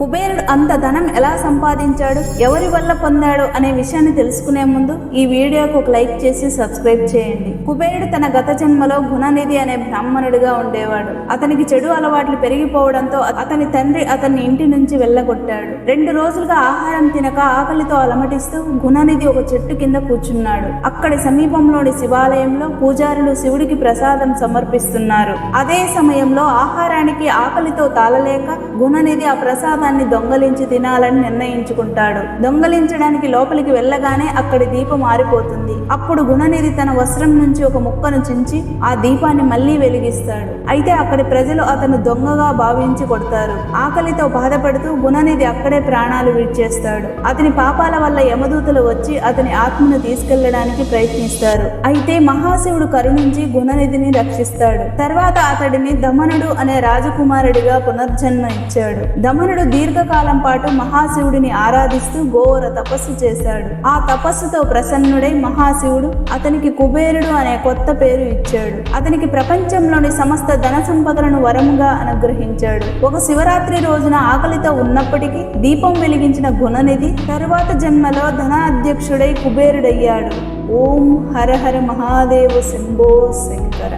కుబేరుడు అంత ధనం ఎలా సంపాదించాడు ఎవరి వల్ల పొందాడు అనే విషయాన్ని తెలుసుకునే ముందు ఈ వీడియోకు ఒక లైక్ చేసి సబ్స్క్రైబ్ చేయండి. కుబేరుడు తన గత జన్మలో గుణనిధి అనే బ్రాహ్మణుడిగా ఉండేవాడు. అతనికి చెడు అలవాట్లు పెరిగిపోవడంతో అతని తండ్రి అతన్ని ఇంటి నుంచి వెళ్ళగొట్టాడు. రెండు రోజులుగా ఆహారం తినక ఆకలితో అలమటిస్తూ గుణనిధి ఒక చెట్టు కింద కూర్చున్నాడు. అక్కడి సమీపంలోని శివాలయంలో పూజారులు శివుడికి ప్రసాదం సమర్పిస్తున్నారు. అదే సమయంలో ఆహారానికి ఆకలితో తాళలేక గుణనిధి ఆ ప్రసాదం ప్రసాదాన్ని దొంగలించి తినాలని నిర్ణయించుకుంటాడు. దొంగలించడానికి లోపలికి వెళ్ళగానే అక్కడి దీపం మారిపోతుంది అప్పుడు గుణనిధి తన వస్త్రం నుంచి ఒక ముక్కను చించి ఆ దీపాన్ని మళ్ళీ వెలిగిస్తాడు. అయితే అక్కడి ప్రజలు అతను దొంగగా భావించి కొడతారు. ఆకలితో బాధపడుతూ గుణనిధి అక్కడే ప్రాణాలు విడిచేస్తాడు. అతని పాపాల వల్ల యమదూతలు వచ్చి అతని ఆత్మను తీసుకెళ్ళడానికి ప్రయత్నిస్తారు. అయితే మహాశివుడు కరుణించి గుణనిధిని రక్షిస్తాడు. తర్వాత అతడిని దమనుడు అనే రాజకుమారుడిగా పునర్జన్మ ఇచ్చాడు. దమనుడు దీర్ఘకాలం పాటు మహాశివుడిని ఆరాధిస్తూ ఘోర తపస్సు చేశాడు. ఆ తపస్సుతో ప్రసన్నుడై మహాశివుడు అతనికి కుబేరుడు అనే కొత్త పేరు ఇచ్చాడు. అతనికి ప్రపంచంలోని సమస్త ధన సంపదలను వరముగా అనుగ్రహించాడు. ఒక శివరాత్రి రోజున ఆకలితో ఉన్నప్పటికీ దీపం వెలిగించిన గుణనిధి తరువాత జన్మలో ధనాధ్యక్షుడై కుబేరుడయ్యాడు. ఓం హర హర మహాదేవ శంభో శంకర.